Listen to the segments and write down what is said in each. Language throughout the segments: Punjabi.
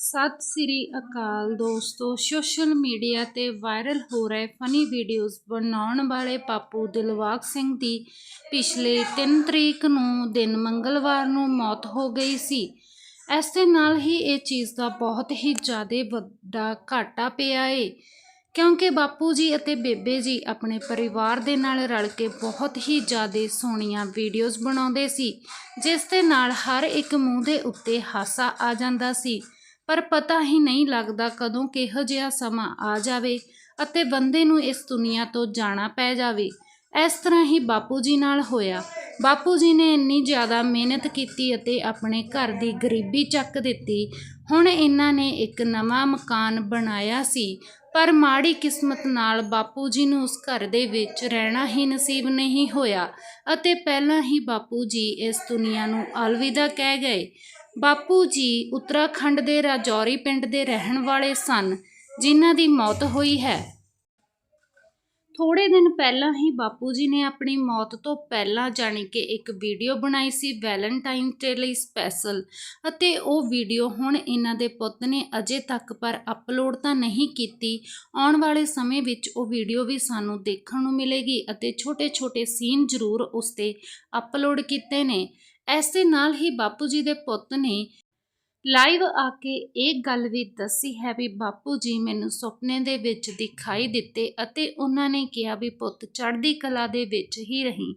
ਸਤਿ ਸ੍ਰੀ ਅਕਾਲ ਦੋਸਤੋ ਸੋਸ਼ਲ ਮੀਡੀਆ ਤੇ ਵਾਇਰਲ ਹੋ ਰਹੇ ਫਨੀ ਵੀਡੀਓਜ਼ ਬਣਾਉਣ ਵਾਲੇ ਪਾਪੂ ਦਿਲਵਾਗ ਸਿੰਘ ਦੀ ਪਿਛਲੇ 3 ਤਰੀਕ ਨੂੰ ਦਿਨ ਮੰਗਲਵਾਰ ਨੂੰ ਮੌਤ ਹੋ ਗਈ ਸੀ। ਇਸ ਦੇ ਨਾਲ ਹੀ ਇਹ ਚੀਜ਼ ਦਾ ਬਹੁਤ ਹੀ ਜ਼ਿਆਦਾ ਵੱਡਾ ਘਾਟਾ ਪਿਆ ਏ, ਕਿਉਂਕਿ ਬਾਪੂ ਜੀ ਅਤੇ ਬੇਬੇ ਜੀ ਆਪਣੇ ਪਰਿਵਾਰ ਦੇ ਨਾਲ ਰਲ ਕੇ ਬਹੁਤ ਹੀ ਜ਼ਿਆਦਾ ਸੋਹਣੀਆਂ ਵੀਡੀਓਜ਼ ਬਣਾਉਂਦੇ ਸੀ, ਜਿਸ ਦੇ ਨਾਲ ਹਰ ਇੱਕ ਮੂੰਹ ਦੇ ਉੱਤੇ ਹਾਸਾ ਆ ਜਾਂਦਾ ਸੀ। ਪਰ ਪਤਾ ਹੀ ਨਹੀਂ ਲੱਗਦਾ ਕਦੋਂ ਕਿਹੋ ਜਿਹਾ ਸਮਾਂ ਆ ਜਾਵੇ ਅਤੇ ਬੰਦੇ ਨੂੰ ਇਸ ਦੁਨੀਆ ਤੋਂ ਜਾਣਾ ਪੈ ਜਾਵੇ। ਇਸ ਤਰ੍ਹਾਂ ਹੀ ਬਾਪੂ ਜੀ ਨਾਲ ਹੋਇਆ। ਬਾਪੂ ਜੀ ਨੇ ਇੰਨੀ ਜ਼ਿਆਦਾ ਮਿਹਨਤ ਕੀਤੀ ਅਤੇ ਆਪਣੇ ਘਰ ਦੀ ਗਰੀਬੀ ਚੱਕ ਦਿੱਤੀ। ਹੁਣ ਇਹਨਾਂ ਨੇ ਇੱਕ ਨਵਾਂ ਮਕਾਨ ਬਣਾਇਆ ਸੀ, ਪਰ ਮਾੜੀ ਕਿਸਮਤ ਨਾਲ ਬਾਪੂ ਜੀ ਨੂੰ ਉਸ ਘਰ ਦੇ ਵਿੱਚ ਰਹਿਣਾ ਹੀ ਨਸੀਬ ਨਹੀਂ ਹੋਇਆ ਅਤੇ ਪਹਿਲਾਂ ਹੀ ਬਾਪੂ ਜੀ ਇਸ ਦੁਨੀਆ ਨੂੰ ਅਲਵਿਦਾ ਕਹਿ ਗਏ। ਬਾਪੂ ਜੀ ਉੱਤਰਾਖੰਡ ਦੇ ਰਾਜੌਰੀ ਪਿੰਡ ਦੇ ਰਹਿਣ ਵਾਲੇ ਸਨ, ਜਿਨ੍ਹਾਂ ਦੀ ਮੌਤ ਹੋਈ ਹੈ। ਥੋੜੇ ਦਿਨ ਪਹਿਲਾਂ ਹੀ ਬਾਪੂ ਜੀ ਨੇ ਆਪਣੀ ਮੌਤ ਤੋਂ ਪਹਿਲਾਂ ਜਾਣੀ ਕਿ ਇੱਕ ਵੀਡੀਓ ਬਣਾਈ ਸੀ ਵੈਲੈਂਟਾਈਨ ਡੇ ਲਈ ਸਪੈਸ਼ਲ ਅਤੇ ਉਹ ਵੀਡੀਓ ਹੁਣ ਇਹਨਾਂ ਦੇ ਪੁੱਤ ਨੇ ਅਜੇ ਤੱਕ ਪਰ ਅਪਲੋਡ ਤਾਂ ਨਹੀਂ ਕੀਤੀ। ਆਉਣ ਵਾਲੇ ਸਮੇਂ ਵਿੱਚ ਉਹ ਵੀਡੀਓ ਵੀ ਸਾਨੂੰ ਦੇਖਣ ਨੂੰ ਮਿਲੇਗੀ ਅਤੇ ਛੋਟੇ-ਛੋਟੇ ਸੀਨ ਜ਼ਰੂਰ ਉਸ ਤੇ ਅਪਲੋਡ ਕੀਤੇ ਨੇ। ਇਸ ਦੇ ਨਾਲ ਹੀ ਬਾਪੂ ਜੀ ਦੇ ਪੁੱਤ ਨੇ ਲਾਈਵ ਆ ਕੇ ਇਹ ਗੱਲ ਵੀ ਦੱਸੀ ਹੈ ਵੀ ਬਾਪੂ ਜੀ ਮੈਨੂੰ ਸੁਪਨੇ ਦੇ ਵਿੱਚ ਦਿਖਾਈ ਦਿੱਤੇ ਅਤੇ ਉਹਨਾਂ ਨੇ ਕਿਹਾ ਵੀ ਪੁੱਤ ਚੜ੍ਹਦੀ ਕਲਾ ਦੇ ਵਿੱਚ ਹੀ ਰਹੀ।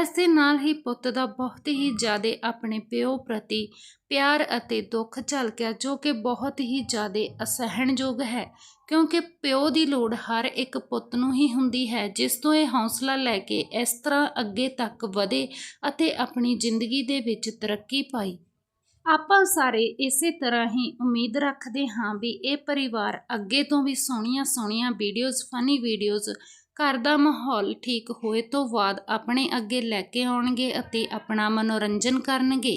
ਇਸ ਦੇ ਨਾਲ ਹੀ ਪੁੱਤ ਦਾ ਬਹੁਤ ਹੀ ਜ਼ਿਆਦਾ ਆਪਣੇ ਪਿਓ ਪ੍ਰਤੀ ਪਿਆਰ ਅਤੇ ਦੁੱਖ ਝਲਕਿਆ, ਜੋ ਕਿ ਬਹੁਤ ਹੀ ਜ਼ਿਆਦਾ ਅਸਹਿਣਯੋਗ ਹੈ, ਕਿਉਂਕਿ ਪਿਓ ਦੀ ਲੋੜ ਹਰ ਇੱਕ ਪੁੱਤ ਨੂੰ ਹੀ ਹੁੰਦੀ ਹੈ, ਜਿਸ ਤੋਂ ਇਹ ਹੌਸਲਾ ਲੈ ਕੇ ਇਸ ਤਰ੍ਹਾਂ ਅੱਗੇ ਤੱਕ ਵਧੇ ਅਤੇ ਆਪਣੀ ਜ਼ਿੰਦਗੀ ਦੇ ਵਿੱਚ ਤਰੱਕੀ ਪਾਈ। ਆਪਾਂ ਸਾਰੇ ਇਸੇ ਤਰ੍ਹਾਂ ਹੀ ਉਮੀਦ ਰੱਖਦੇ ਹਾਂ ਵੀ ਇਹ ਪਰਿਵਾਰ ਅੱਗੇ ਤੋਂ ਵੀ ਸੋਹਣੀਆਂ ਸੋਹਣੀਆਂ ਵੀਡੀਓਜ਼ ਫਨੀ ਵੀਡੀਓਜ਼ ਘਰ ਦਾ ਮਾਹੌਲ ਠੀਕ ਹੋਏ ਤੋਂ ਬਾਅਦ ਆਪਣੇ ਅੱਗੇ ਲੈ ਕੇ ਆਉਣਗੇ ਅਤੇ ਆਪਣਾ ਮਨੋਰੰਜਨ ਕਰਨਗੇ।